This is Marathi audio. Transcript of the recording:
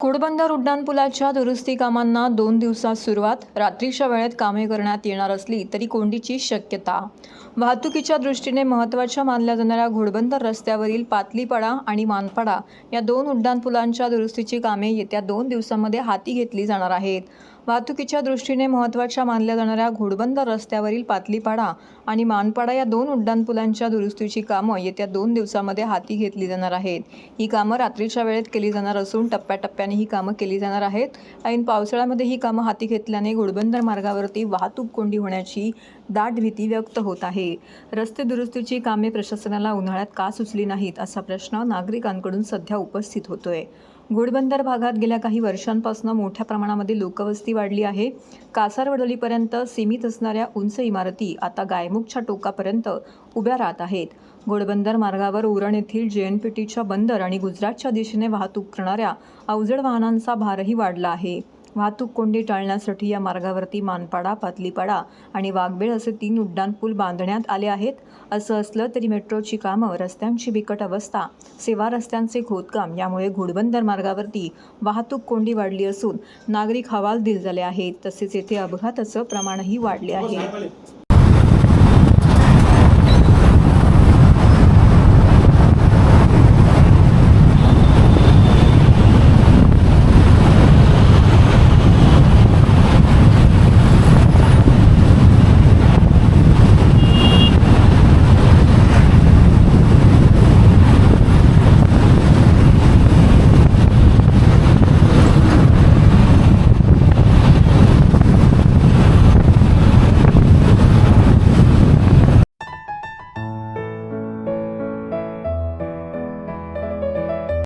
घोडबंदर उड्डाणपुलाच्या दुरुस्ती कामांना दोन दिवसात सुरुवात. रात्रीच्या वेळेत कामे करण्यात येणार असली तरी कोंडीची शक्यता. वाहतुकीच्या दृष्टीने महत्त्वाच्या मानल्या जाणाऱ्या घोडबंदर रस्त्यावरील पातलीपाडा आणि मानपाडा या दोन उड्डाणपुलांच्या दुरुस्तीची कामे येत्या दोन दिवसांमध्ये हाती घेतली जाणार आहेत. वाहतुकीच्या दृष्टीने महत्त्वाच्या मानल्या जाणाऱ्या घोडबंदर रस्त्यावरील पातलीपाडा आणि मानपाडा या दोन उड्डाणपुलांच्या दुरुस्तीची कामं येत्या दोन दिवसामध्ये हाती घेतली जाणार आहेत. ही कामं रात्रीच्या वेळेत केली जाणार असून टप्प्याटप्प्याने ही कामं केली जाणार आहेत. ऐन पावसाळ्यामध्ये ही कामं हाती घेतल्याने घोडबंदर मार्गावरती वाहतूक कोंडी होण्याची दाट भीती व्यक्त होत आहे. रस्ते दुरुस्तीची कामे प्रशासनाला उन्हाळ्यात का सुचली नाहीत असा प्रश्न नागरिकांकडून सध्या उपस्थित होतोय. घोडबंदर भागात गेल्या काही वर्षांपासून मोठ्या प्रमाणामध्ये लोकवस्ती वाढली आहे. कासारवडोलीपर्यंत सीमित असणाऱ्या उंच इमारती आता गायमुखच्या टोकापर्यंत उभ्या राहत आहेत. घोडबंदर मार्गावर उरण येथील जे एन पी टीच्या बंदर आणि गुजरातच्या दिशेने वाहतूक करणाऱ्या अवजड वाहनांचा भारही वाढला आहे. वाहतूक कोंडी टाळण्यासाठी या मार्गावरती मानपाडा पातलीपाडा आणि वाघबेळ असे तीन उड्डाणपूल बांधण्यात आले आहेत. असं असलं तरी मेट्रोची कामं रस्त्यांची बिकट अवस्था सेवा रस्त्यांचे खोदकाम यामुळे घोडबंदर मार्गावरती वाहतूक कोंडी वाढली असून नागरिक हवालदिल झाले आहेत. तसेच येथे अपघाताचं प्रमाणही वाढले आहे.